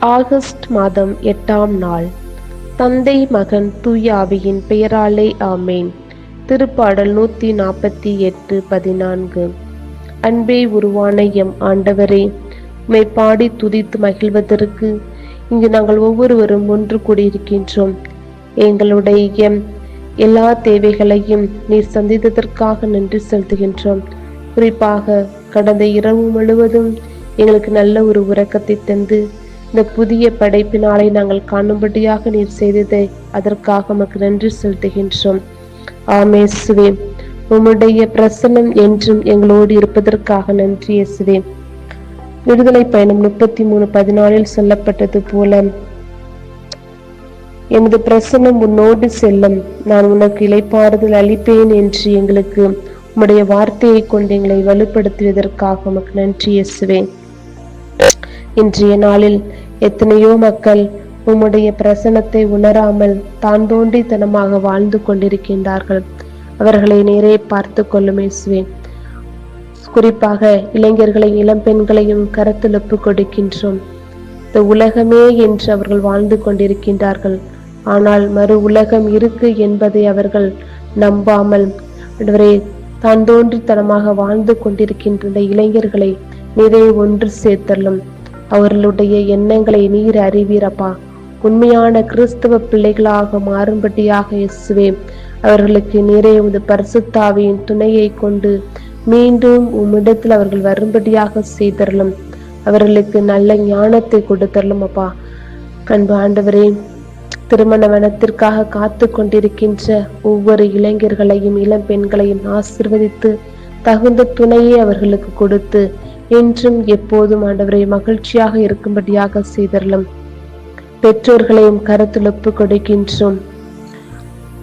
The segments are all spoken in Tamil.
ஆகஸ்ட் மாதம் எட்டாம் நாள். தந்தை மகன் தூயாவியின் பெயராலே ஆமேன். திருப்பாடல் நூற்றி நாற்பத்தி எட்டு பதினான்கு. அன்பே உருவான எம் ஆண்டவரே உமை பாடி துதித்து மகிழ்வதற்கு இங்கு நாங்கள் ஒவ்வொருவரும் ஒன்று கூடியிருக்கின்றோம். எங்களுடைய எல்லா தேவைகளையும் நீர் சந்தித்ததற்காக நன்றி செலுத்துகின்றோம். குறிப்பாக கடந்த இரவு முழுவதும் எங்களுக்கு நல்ல ஒரு உறக்கத்தை தந்து இந்த புதிய படைப்பினாலை நாங்கள் காணும்படியாக நீர் செய்ததை அதற்காக உமக்கு நன்றி செலுத்துகின்றோம். ஆமேசுவே உம்முடைய பிரசன்னம் என்றும் எங்களோடு இருப்பதற்காக நன்றி இயேசுவே. விடுதலை பயணம் முப்பத்தி மூணு பதினாலில் சொல்லப்பட்டது போல எனது பிரசன்னம் உன்னோடு செல்லும். நான் உனக்கு இலைப்பாறுதல் அளிப்பேன் என்று எங்களுக்கு உம்முடைய வார்த்தையை கொண்டு எங்களை வலுப்படுத்துவதற்காக உமக்கு நன்றி இயேசுவேன் இன்றைய நாளில் எத்தனையோ மக்கள் உம்முடைய பிரசனத்தை உணராமல் தான் தோன்றித்தனமாக வாழ்ந்து கொண்டிருக்கின்றார்கள். அவர்களை நேரே பார்த்து கொள்ளும் இயேசுவே. குறிப்பாக இளைஞர்களை இளம் பெண்களையும் கருத்தில் ஒப்பு கொடுக்கின்றோம். இந்த உலகமே என்று அவர்கள் வாழ்ந்து கொண்டிருக்கின்றார்கள். ஆனால் மறு உலகம் இருக்கு என்பதை அவர்கள் நம்பாமல் ஆண்டவரே தான் தோன்றித்தனமாக வாழ்ந்து கொண்டிருக்கின்ற இளைஞர்களை நிறைய ஒன்று சேர்த்தலும் அவர்களுடைய எண்ணங்களை நீர் அறிவீரப்பா. உண்மையான கிறிஸ்தவ பிள்ளைகளாக மாறும்படியாக இயேசுவே அவர்களுக்கு நிறைய உமது பரிசுத்தாவியின் துணையை கொண்டு மீண்டும் உம்மிடத்தில் அவர்கள் வரும்படியாக செய்தரலும் அவர்களுக்கு நல்ல ஞானத்தை கொடுத்தரலும் அப்பா அன்பு ஆண்டவரே திருமண வனத்திற்காக காத்து கொண்டிருக்கின்ற ஒவ்வொரு இளைஞர்களையும் இளம் பெண்களையும் ஆசிர்வதித்து தகுந்த துணையை அவர்களுக்கு கொடுத்து என்றும் எப்போதும் ஆண்டவரை மகிழ்ச்சியாக இருக்கும்படியாக செய்தரலும். பெற்றோர்களையும் கருத்தில் கொடுக்கின்றோம்.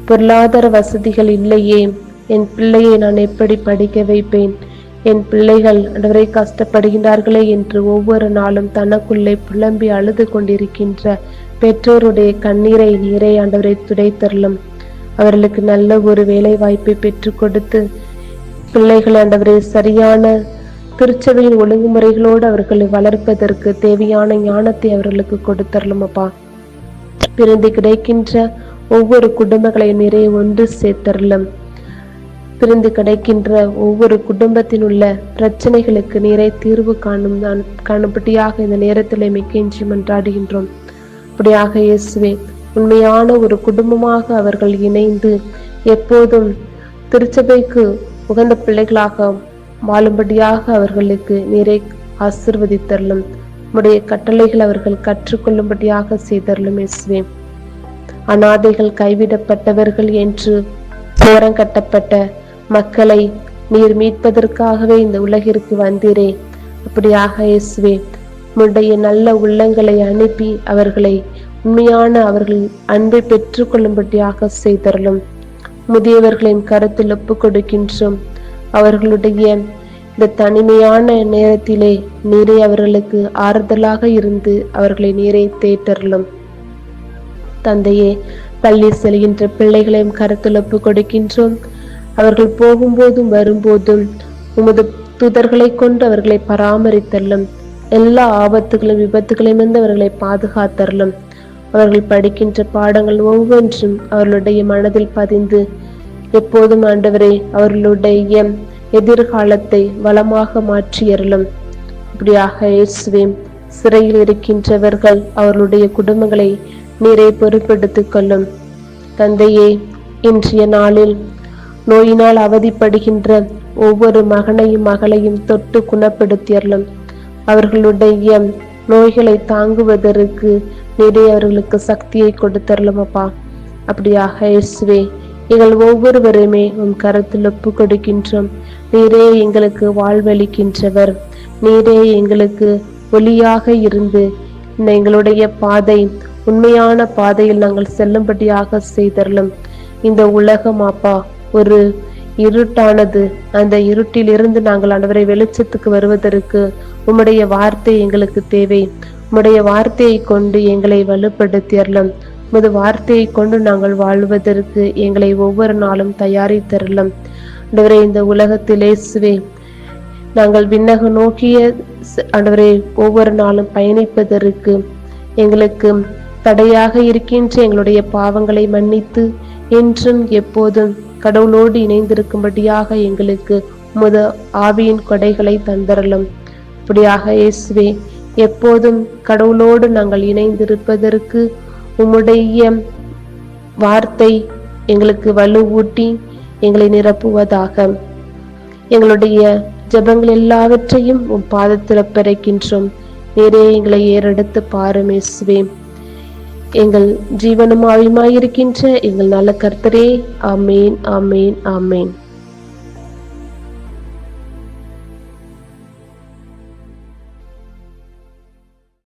பொருளாதார வசதிகள் இல்லையே என் பிள்ளையை நான் எப்படி படிக்க வைப்பேன்? என் பிள்ளைகள் ஆண்டவரை கஷ்டப்படுகின்றார்களே என்று ஒவ்வொரு நாளும் தனக்குள்ளே புலம்பி அழுது கொண்டிருக்கின்ற பெற்றோருடைய கண்ணீரை நீரை ஆண்டவரை துடைத்தரலும். அவர்களுக்கு நல்ல ஒரு வேலை வாய்ப்பை பெற்றுக் கொடுத்து பிள்ளைகள் ஆண்டவரை சரியான திருச்சபையின் ஒழுங்குமுறைகளோடு அவர்களை வளர்ப்பதற்கு தேவையான ஞானத்தை அவர்களுக்கு கொடுத்தரலும் அப்பா. பிறந்து கிடைக்கின்ற ஒவ்வொரு குடும்பங்களை நிறைய ஒன்று சேர்த்தரலும். பிறந்து கிடைக்கின்ற ஒவ்வொரு குடும்பத்தில் உள்ள பிரச்சனைகளுக்கு நீரை தீர்வு காணும் தான் காணும்படியாக இந்த நேரத்தில் மிக்கின்றி மன்றாடுகின்றோம். அப்படியாக இயேசுவே உண்மையான ஒரு குடும்பமாக அவர்கள் இணைந்து எப்போதும் திருச்சபைக்கு உகந்த பிள்ளைகளாக வாழும்படியாக அவர்களுக்கு நீரை ஆசிர்வதித்தரலும் உடைய கட்டளைகள் அவர்கள் கற்றுக்கொள்ளும்படியாக செய்தரலும் இயேசுவே. அனாதைகள் கைவிடப்பட்டவர்கள் என்று கட்டப்பட்ட மக்களை நீர் மீட்பதற்காகவே இந்த உலகிற்கு வந்தீரே. அப்படியாக இயேசுவே உடைய நல்ல உள்ளங்களை அனுப்பி அவர்களை உண்மையான அவர்கள் அன்பை பெற்றுக்கொள்ளும்படியாக செய்தரலும் முதியவர்களின் கருத்தில் ஒப்பு கொடுக்கின்றோம் அவர்களுடைய இந்த தனிமையான நேரத்திலே நீரை அவர்களுக்கு ஆறுதலாக இருந்து அவர்களை நீரை தேற்றலும் தந்தையே பள்ளி செல்கின்ற பிள்ளைகளையும் கருத்தில் ஒப்பு கொடுக்கின்றோம். அவர்கள் போகும்போதும் வரும்போதும் உமது தூதர்களை கொண்டு அவர்களை பராமரித்தரலும் எல்லா ஆபத்துகளும் விபத்துகளையும் இருந்து அவர்களை பாதுகாத்தரலும் அவர்கள் படிக்கின்ற பாடங்கள் ஒவ்வொன்றும் அவர்களுடைய மனதில் பதிந்து எப்போதும் ஆண்டவரே அவர்களுடைய எதிர்காலத்தை வளமாக மாற்றியறலும் இப்படியாக இயேசுவே சிறையில் இருக்கின்றவர்கள் அவர்களுடைய குடும்பங்களை நீரை பொறுப்பெடுத்துக் கொள்ளும். தந்தையே இன்றைய நாளில் நோயினால் அவதிப்படுகின்ற ஒவ்வொரு மகனையும் மகளையும் தொட்டு குணப்படுத்தியறலும் அவர்களுடைய நோய்களை தாங்குவதற்கு நிறைய அவர்களுக்கு சக்தியை கொடுத்தரலும் அப்பா. அப்படியாக இயேசுவே எங்கள் ஒவ்வொருவருமே உம் கருத்தில் ஒப்பு கொடுக்கின்றோம் நீரே எங்களுக்கு வாழ்வளிக்கின்றவர். நீரே எங்களுக்கு ஒளியாக இருந்து எங்களுடைய பாதை உண்மையான பாதையில் நாங்கள் செல்லும்படியாக செய்தரலும் இந்த உலகம் அப்பா ஒரு இருட்டானது. அந்த இருட்டிலிருந்து நாங்கள் அனைவரை வெளிச்சத்துக்கு வருவதற்கு உம்முடைய வார்த்தை எங்களுக்கு தேவை. உம்முடைய வார்த்தையை கொண்டு எங்களை வலுப்படுத்தியறலும் உமது வார்த்தையை கொண்டு நாங்கள் வாழ்வதற்கு எங்களை ஒவ்வொரு நாளும் தயாரித்தரலாம். ஆண்டவரே இந்த உலகத்திலே சுவே நாங்கள் விண்ணக நோக்கிய ஆண்டவரே ஒவ்வொரு நாளும் பயணிப்பதற்கு எங்களுக்கு தடையாக இருக்கின்ற எங்களுடைய பாவங்களை மன்னித்து என்றும் எப்போதும் கடவுளோடு இணைந்திருக்கும்படியாக எங்களுக்கு முத ஆவியின் கொடைகளை தந்தரலும். அப்படியாக இயேசுவே எப்போதும் கடவுளோடு நாங்கள் இணைந்திருப்பதற்கு உம்முடைய வார்த்தை எங்களுக்கு வலுவூட்டி எங்களை நிரப்புவதாக. எங்களுடைய ஜெபங்கள் எல்லாவற்றையும் உம் பாதத்தில் பிறக்கின்றோம். நேரே எங்களை ஏறெடுத்து பாருமேசுவே எங்கள் ஜீவனும் ஆவியுமாயிருக்கின்ற எங்கள் நல்ல கர்த்தரே. ஆமேன் ஆமேன் ஆமேன்.